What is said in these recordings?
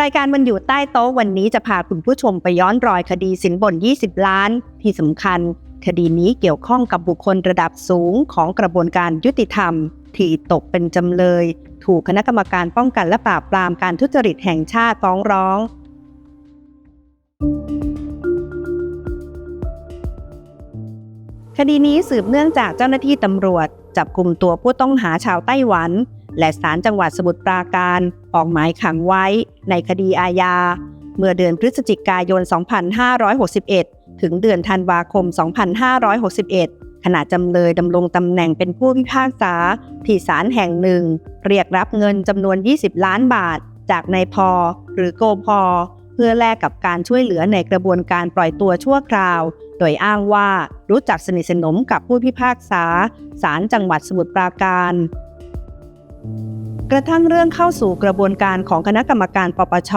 รายการมันอยู่ใต้โต๊ะวันนี้จะพาคุณผู้ชมไปย้อนรอยคดีสินบน 20 ล้าน ที่สำคัญ คดีนี้เกี่ยวข้องกับบุคคลระดับสูงของกระบวนการยุติธรรม ที่ตกเป็นจำเลย ถูกคณะกรรมการป้องกันและปราบปรามการทุจริตแห่งชาติฟ้องร้อง คดีนี้สืบเนื่องจากเจ้าหน้าที่ตำรวจ จับกลุ่มตัวผู้ต้องหาชาวไต้หวัน และศาลจังหวัดสมุทรปราการออกหมายขังไว้ในคดีอาญา เมื่อเดือนพฤศจิกายน 2561 ถึงเดือนธันวาคม 2561 ขณะจำเลยดำรงตำแหน่งเป็นผู้พิพากษาที่ศาลแห่งหนึ่ง เรียกรับเงินจำนวน 20 ล้านบาท จากนายพอ หรือโกพอ เพื่อแลกกับการช่วยเหลือในกระบวนการปล่อยตัวชั่วคราว โดยอ้างว่ารู้จักสนิทสนมกับผู้พิพากษาศาลจังหวัดสมุทรปราการ กระทั่งเรื่องเข้าสู่กระบวนการของคณะกรรมการปปช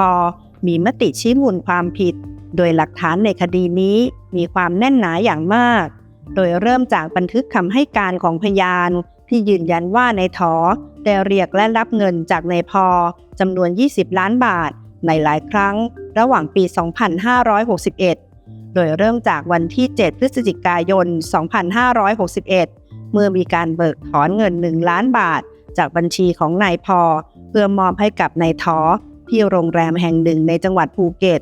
มีมติชี้มูลความผิด โดยหลักฐานในคดีนี้มีความแน่นหนาอย่างมาก โดยเริ่มจากบันทึกคำให้การของพยาน ที่ยืนยันว่าในถอได้เรียกและรับเงินจากนายพอจำนวน 20 ล้านบาท ในหลายครั้ง ระหว่างปี 2561 โดยเริ่มจากวันที่ 7 พฤศจิกายน 2561 เมื่อมีการเบิกถอนเงิน 1 ล้านบาท จากบัญชีของนายพอ เพื่อมอบให้กับนายทอที่โรงแรมแห่งหนึ่งในจังหวัดภูเก็ต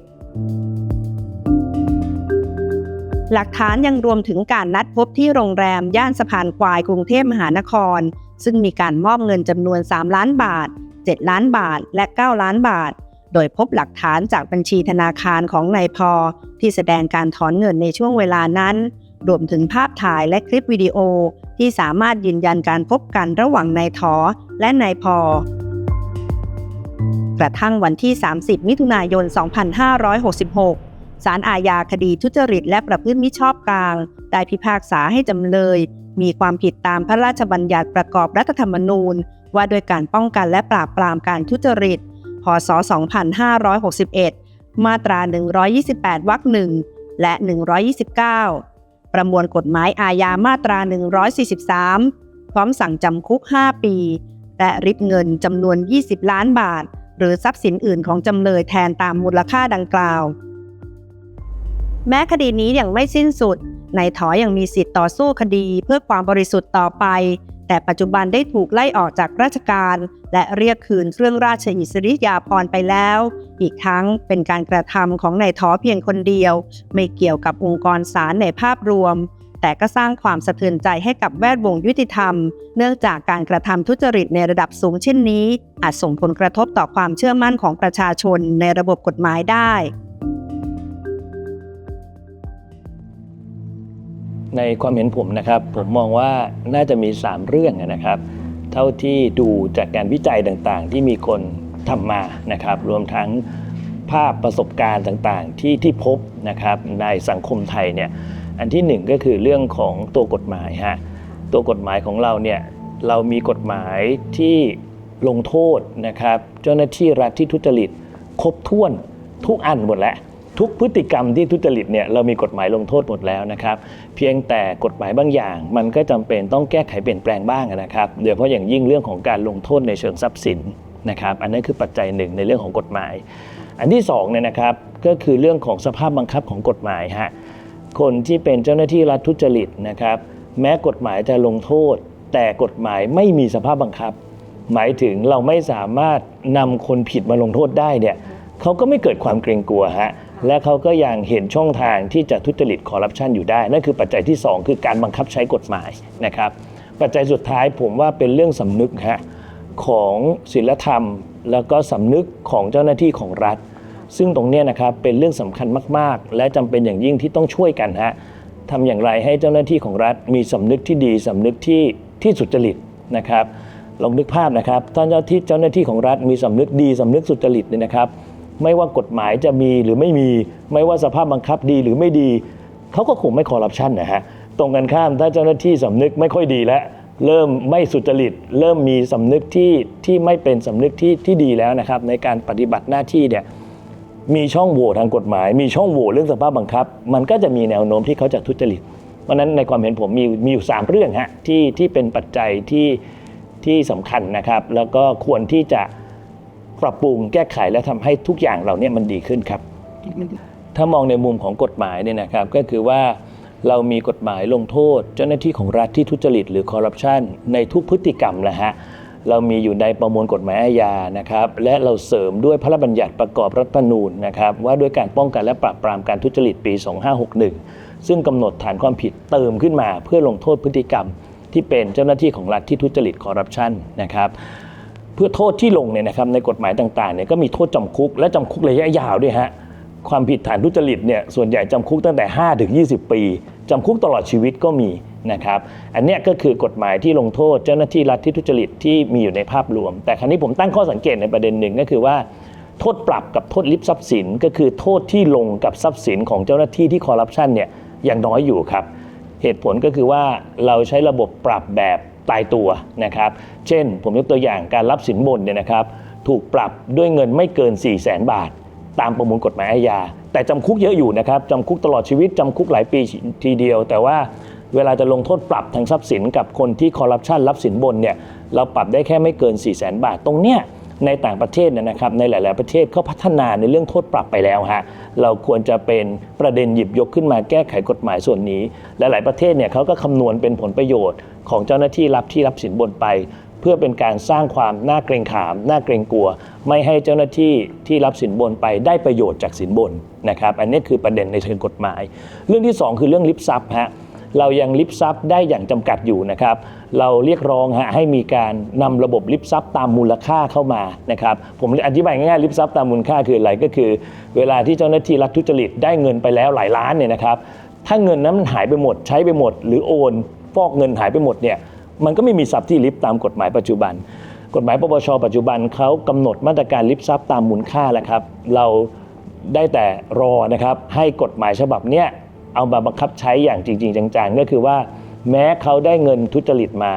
หลักฐานยังรวมถึงการนัดพบที่โรงแรมย่านสะพานควายกรุงเทพมหานคร ซึ่งมีการมอบเงินจำนวน 3 ล้านบาท 7 ล้านบาท และ 9 ล้านบาท โดยพบหลักฐานจากบัญชีธนาคารของนายพอ ที่แสดงการถอนเงินในช่วงเวลานั้น รวมถึงภาพถ่ายและคลิปวิดีโอ ที่สามารถยืนยันการพบกันระหว่างนายทอและนายพอกระทั่งวันที่ 30 มิถุนายน 2566 ศาลอาญาคดีทุจริตและประพฤติมิชอบกลาง ได้พิพากษาให้จำเลย มีความผิดตามพระราชบัญญัติประกอบรัฐธรรมนูญ ว่าด้วยการป้องกันและปราบปรามการทุจริต พศ 2561 มาตรา 128 วรรคหนึ่งและ 129 ประมวลกฎหมายอาญามาตรา 143 พร้อมสั่งจำคุก 5 ปี และริบเงินจำนวน 20 ล้านบาท หรือทรัพย์สินอื่นของจำเลยแทนตามมูลค่าดังกล่าว แม้คดีนี้ยังไม่สิ้นสุดนายถอยังมีสิทธิ์ต่อสู้คดีเพื่อความบริสุทธิ์ต่อไป แต่ปัจจุบันได้ถูกไล่ออกจากราชการ และเรียกคืนเครื่องราชอิสริยาภรณ์ไปแล้ว อีกทั้งเป็นการกระทำของนายถอเพียงคนเดียว ไม่เกี่ยวกับองค์กรศาลในภาพรวม แต่ก็สร้างความสะเทือนใจให้กับแวดวงยุติธรรม เนื่องจากการกระทำทุจริตในระดับสูงเช่นนี้ อาจส่งผลกระทบต่อความเชื่อมั่นของประชาชนในระบบกฎหมายได้ ในความเห็นผมนะครับ ผมมองว่าน่าจะมี 3 เรื่องนะครับ เท่าที่ดูจากการวิจัยต่างๆ ที่มีคนทำมานะครับ รวมทั้งภาพประสบการณ์ต่างๆ ที่ที่พบนะครับในสังคมไทยเนี่ยอันที่หนึ่งก็คือเรื่องของตัวกฎหมายฮะตัวกฎหมายของเราเนี่ยเรามีกฎหมายที่ลงโทษนะครับ เจ้าหน้าที่รัฐที่ทุจริตครบถ้วนทุกอันหมดแล้ว ทุกพฤติกรรมที่ทุจริตเนี่ยเรามีกฎหมายลงโทษหมดแล้วนะครับเพียงแต่กฎหมายบางอย่าง มันก็จำเป็นต้องแก้ไขเปลี่ยนแปลงบ้างนะครับโดยเฉพาะอย่างยิ่งเรื่องของการลงโทษในเชิงทรัพย์สินนะครับอันนั้นคือปัจจัยหนึ่งในเรื่องของกฎหมาย อันที่สองเนี่ยนะครับก็คือเรื่องของสภาพบังคับของกฎหมายฮะคนที่เป็นเจ้าหน้าที่รัฐทุจริตนะครับแม้กฎหมายจะลงโทษ แต่กฎหมายไม่มีสภาพบังคับ หมายถึงเราไม่สามารถนำคนผิดมาลงโทษได้เนี่ย เขาก็ไม่เกิดความเกรงกลัวฮะและเขาก็ยังเห็นช่องทางที่จะทุจริตคอร์รัปชันอยู่ได้ นั่นคือปัจจัยที่ 2 คือการบังคับใช้กฎหมายนะครับ ปัจจัยสุดท้ายผมว่าเป็นเรื่องสำนึกฮะของศีลธรรม แล้วก็สำนึกของเจ้าหน้าที่ของรัฐ ซึ่งตรงนี้นะครับเป็นเรื่องสำคัญมาก ๆ และจำเป็นอย่างยิ่งที่ต้องช่วยกันฮะทำอย่างไรให้เจ้าหน้าที่ของรัฐ มีสำนึกที่ดีสำนึกที่ที่สุจริตนะครับลองนึกภาพนะครับท่านเจ้าที่เจ้าหน้าที่ของรัฐมีสำนึกดีสำนึกสุจริตเนี่ยนะครับ ไม่ว่ากฎหมายจะมีหรือไม่มี ไม่ว่าสภาพบังคับดีหรือไม่ดีเขาก็คงไม่คอร์รัปชันนะฮะตรงกันข้ามถ้าเจ้าหน้าที่สำนึกไม่ค่อยดีแล้วเริ่มไม่สุจริต เริ่มมีสำนึกที่ที่ไม่เป็นสำนึกที่ที่ดีแล้วนะครับ ในการปฏิบัติหน้าที่เนี่ยมีช่องโหว่ทางกฎหมาย มีช่องโหว่เรื่องสภาพบังคับ มันก็จะมีแนวโน้มที่เขาจะทุจริต เพราะฉะนั้นในความเห็นผมมีมีอยู่ 3 เรื่องฮะที่ที่เป็นปัจจัยที่ที่สำคัญนะครับ แล้วก็ควรที่จะ ปรับปรุงแก้ไขและทำให้ทุกอย่างเหล่านี้มันดีขึ้นครับ ถ้ามองในมุมของกฎหมายเนี่ยนะครับก็คือว่าเรามีกฎหมายลงโทษ เจ้าหน้าที่ของรัฐที่ทุจริตหรือคอร์รัปชันในทุกพฤติกรรมนะฮะเรามีอยู่ในประมวลกฎหมายอาญานะครับ และเราเสริมด้วยพระราชบัญญัติประกอบรัฐธรรมนูญนะครับ ว่าด้วยการป้องกันและปราบปรามการทุจริตปี 2561 ซึ่งกำหนดฐานความผิดเติมขึ้นมา เพื่อลงโทษพฤติกรรมที่เป็นเจ้าหน้าที่ของรัฐที่ทุจริตคอร์รัปชันนะครับ เพื่อโทษที่ลงเนี่ยนะครับในกฎหมายต่างๆเนี่ยก็มีโทษจำคุกและจำคุกระยะยาวด้วยฮะความผิดฐานทุจริตเนี่ยส่วนใหญ่จำคุกตั้งแต่ 5 ถึง 20 ปีจำคุกตลอดชีวิตก็มีนะครับอันนี้ก็คือกฎหมายที่ลงโทษเจ้าหน้าที่รัฐที่ทุจริตที่มีอยู่ในภาพรวม แต่ครั้นี้ผมตั้งข้อสังเกตในประเด็นหนึ่งก็คือว่า โทษปรับกับโทษลิบทรัพย์สิน ก็คือโทษที่ลงกับทรัพย์สินของเจ้าหน้าที่ที่คอร์รัปชันเนี่ยยังน้อยอยู่ครับ เหตุผลก็คือว่าเราใช้ระบบปรับแบบ ตายตัวนะครับ เช่น ผมยกตัวอย่างการรับสินบนเนี่ยนะครับ ถูกปรับด้วยเงินไม่เกิน 4 0 0แสนบาท ตามประมวลกฎหมายอาญา แต่จำคุกเยอะอยู่นะครับจำคุกตลอดชีวิตจำคุกหลายปีทีเดียว แต่ว่าเวลาจะลงโทษปรับทางทรัพย์สินกับคนที่คอร์รัปชันรับสินบนเนี่ยเราปรับได้แค่ไม่เกิน 4 0 0แสนบาทตรงเนี้ย ในต่างประเทศเนยนะครับในหลาย ๆ ประเทศเขาพัฒนาในเรื่องโทษปรับไปแล้วฮะเราควรจะเป็นประเด็นหยิบยกขึ้นมาแก้ไขกฎหมายส่วนนี้และหลายประเทศเนี่ยเขาก็คำนวณเป็นผลประโยชน์ของเจ้าหน้าที่รับที่รับสินบนไป เพื่อเป็นการสร้างความน่าเกรงขาม น่าเกรงกลัว ไม่ให้เจ้าหน้าที่ที่รับสินบนไปได้ประโยชน์จากสินบนนะครับอันนี้คือประเด็นในเชิงกฎหมาย เรื่องที่สองคือเรื่องลิฟซับฮะ เรายังลิฟซับได้อย่างจำกัดอยู่นะครับ เราเรียกร้องฮะให้มีการนำระบบลิฟซับตามมูลค่าเข้ามานะครับผมอธิบายง่ายๆลิฟซับตามมูลค่าคืออะไรก็คือ เวลาที่เจ้าหน้าที่รัฐทุจริตได้เงินไปแล้วหลายล้านเนี่ยนะครับถ้าเงินนั้นมันหายไปหมด ใช้ไปหมด หรือโอนฟอกเงินหายไปหมดเนี่ยมันก็ไม่มีซับที่ลิฟตามกฎหมายปัจจุบัน กฎหมายปปชปัจจุบันเขากำหนดมาตรการลิฟซับตามมูลค่าแล้วครับ เราได้แต่รอนะครับให้กฎหมายฉบับเนี้ย เอามาบังคับใช้อย่างจริง ๆ จังๆ ก็คือว่าแม้เขาได้เงินทุจริตมา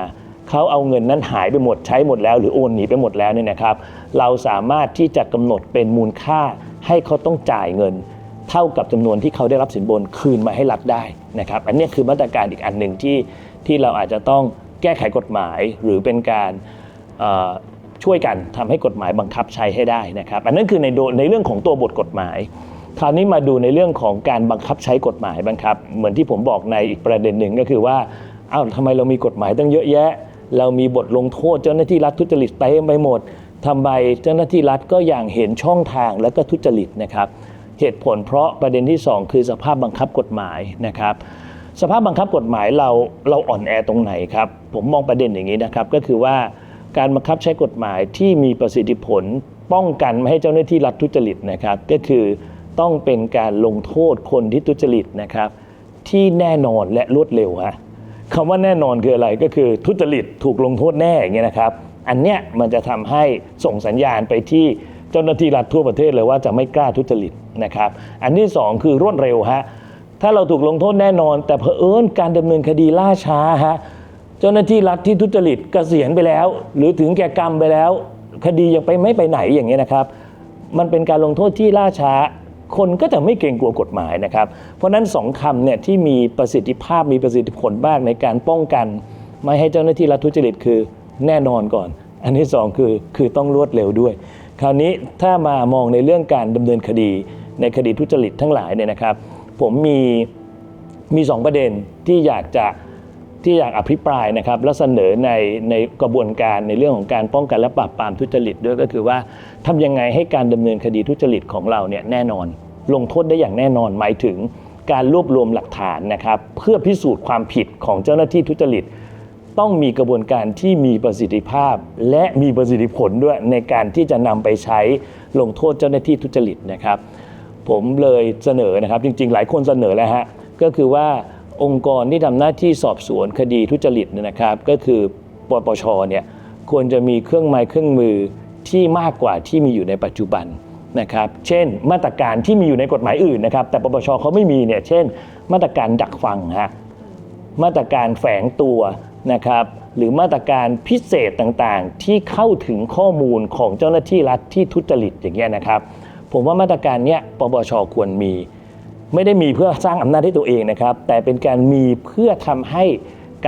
เขาเอาเงินนั้นหายไปหมดใช้หมดแล้ว หรือโอนหนีไปหมดแล้วเนี่ยนะครับ เราสามารถที่จะกำหนดเป็นมูลค่าให้เขาต้องจ่ายเงิน เท่ากับจำนวนที่เขาได้รับสินบนคืนมาให้รัฐได้นะครับ อันนี้คือมาตรการอีกอันหนึ่งที่ที่เราอาจจะต้องแก้ไขกฎหมายหรือเป็นการช่วยกันทำให้กฎหมายบังคับใช้ให้ได้นะครับ อันนั้นคือในโดในเรื่องของตัวบทกฎหมาย คราวนี้มาดูในเรื่องของการบังคับใช้กฎหมายบ้างครับ เหมือนที่ผมบอกในอีกประเด็นหนึ่งก็คือว่าอ้าวทำไมเรามีกฎหมายตั้งเยอะแยะ เรามีบทลงโทษเจ้าหน้าที่รัฐทุจริตเต็มไปหมดทำไมเจ้าหน้าที่รัฐก็อย่างเห็นช่องทางและก็ทุจริตนะครับเหตุผลเพราะประเด็นที่ 2 คือสภาพบังคับกฎหมายนะครับ สภาพบังคับกฎหมายเราเราอ่อนแอตรงไหนครับผมมองประเด็นอย่างนี้นะครับก็คือว่าการบังคับใช้กฎหมายที่มีประสิทธิผลป้องกันไม่ให้เจ้าหน้าที่รัฐทุจริตนะครับ ก็คือ ต้องเป็นการลงโทษคนที่ทุจริตนะครับ ที่แน่นอนและรวดเร็วฮะคำว่าแน่นอนคืออะไรก็คือทุจริตถูกลงโทษแน่อย่างเงี้ยนะครับ อันเนี้ยมันจะทำให้ส่งสัญญาณไปที่เจ้าหน้าที่รัฐทั่วประเทศเลยว่าจะไม่กล้าทุจริตนะครับ อันที่สองคือรวดเร็วฮะถ้าเราถูกลงโทษแน่นอน แต่เผอิญการดำเนินคดีล่าช้าฮะเจ้าหน้าที่รัฐที่ทุจริตเกษียณไปแล้ว หรือถึงแก่กรรมไปแล้ว คดียังไปไม่ไปไหนอย่างเงี้ยนะครับ มันเป็นการลงโทษที่ล่าช้า คนก็จะไม่เกรงกลัวกฎหมายนะครับ เพราะนั้นสองคำเนี่ยที่มีประสิทธิภาพมีประสิทธิผลบ้างในการป้องกัน ไม่ให้เจ้าหน้าที่รัฐทุจริตคือแน่นอนก่อน อันที่สองคือคือต้องรวดเร็วด้วย คราวนี้ถ้ามามองในเรื่องการดำเนินคดี ในคดีทุจริตทั้งหลายเนี่ยนะครับ ผมมีมีสองประเด็นที่อยากจะ ที่อยากอภิปรายนะครับและเสนอในในกระบวนการในเรื่องของการป้องกันและปราบปรามทุจริตด้วยก็คือว่าทำยังไงให้การดำเนินคดีทุจริตของเราเนี่ยแน่นอน ลงโทษได้อย่างแน่นอนหมายถึงการรวบรวมหลักฐานนะครับเพื่อพิสูจน์ความผิดของเจ้าหน้าที่ทุจริต ต้องมีกระบวนการที่มีประสิทธิภาพ และมีประสิทธิผลด้วยในการที่จะนำไปใช้ลงโทษเจ้าหน้าที่ทุจริตนะครับ ผมเลยเสนอนะครับจริง ๆ หลายคนเสนอแล้วฮะก็คือว่า องค์กรที่ทำหน้าที่สอบสวนคดีทุจริตเนี่ยนะครับ ก็คือปปชเนี่ยควรจะมีเครื่องไม้เครื่องมือที่มากกว่าที่มีอยู่ในปัจจุบันนะครับเช่น มาตรการที่มีอยู่ในกฎหมายอื่นนะครับ แต่ปปชเขาไม่มีเนี่ยเช่น มาตรการดักฟังฮะมาตรการแฝงตัวนะครับหรือมาตรการพิเศษต่างๆ ที่เข้าถึงข้อมูลของเจ้าหน้าที่รัฐที่ทุจริตอย่างเงี้ยนะครับ ผมว่ามาตรการเนี้ยปปชควรมี ไม่ได้มีเพื่อสร้างอำนาจให้ตัวเองนะครับ แต่เป็นการมีเพื่อทำให้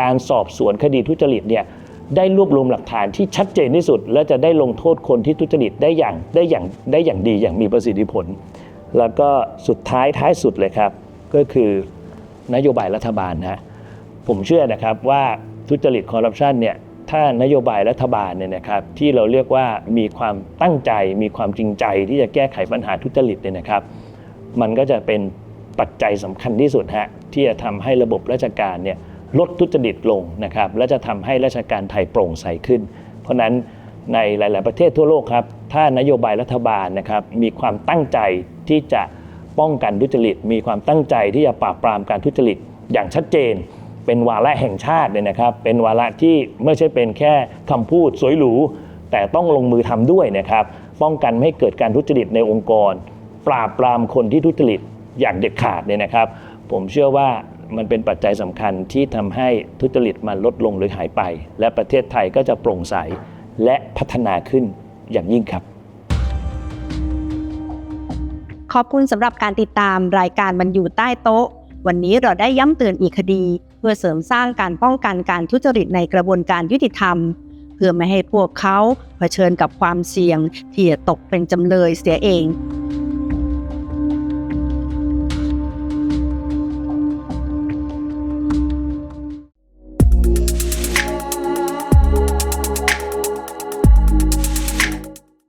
การสอบสวนคดีทุจริตเนี่ยได้รวบรวมหลักฐานที่ชัดเจนที่สุด และจะได้ลงโทษคนที่ทุจริตได้อย่างได้อย่างได้อย่างดีอย่างมีประสิทธิผล แล้วก็สุดท้ายท้ายสุดเลยครับ ก็คือนโยบายรัฐบาลนะผมเชื่อนะครับว่าทุจริตคอร์รัปชันเนี่ยถ้านโยบายรัฐบาลเนี่ยนะครับที่เราเรียกว่ามีความตั้งใจมีความจริงใจที่จะแก้ไขปัญหาทุจริตเนี่ยนะครับ มันก็จะเป็น ปัจจัยสำคัญที่สุดฮะที่จะทำให้ระบบราชการเนี่ยลดทุจริตลงนะครับและจะทำให้ราชการไทยโปร่งใสขึ้น เพราะฉะนั้นในหลาย ๆ ประเทศทั่วโลกครับ ถ้านโยบายรัฐบาลนะครับมีความตั้งใจที่จะป้องกันทุจริต มีความตั้งใจที่จะปราบปรามการทุจริตอย่างชัดเจน เป็นวาระแห่งชาติเนี่ยนะครับ เป็นวาระที่ไม่ใช่เป็นแค่คำพูดสวยหรูแต่ต้องลงมือทำด้วยนะครับ ป้องกันไม่ให้เกิดการทุจริตในองค์กร ปราบปรามคนที่ทุจริต อย่างเด็ดขาดเนี่ยนะครับ ผมเชื่อว่ามันเป็นปัจจัยสำคัญที่ทำให้ทุจริตมันลดลงหรือหายไป และประเทศไทยก็จะโปร่งใสและพัฒนาขึ้นอย่างยิ่งครับ ขอบคุณสำหรับการติดตามรายการมันอยู่ใต้โต๊ะ วันนี้เราได้ย้ำเตือนอีกคดี เพื่อเสริมสร้างการป้องกันการทุจริตในกระบวนการยุติธรรม เพื่อไม่ให้พวกเขาเผชิญกับความเสี่ยงที่จะตกเป็นจำเลยเสียเอง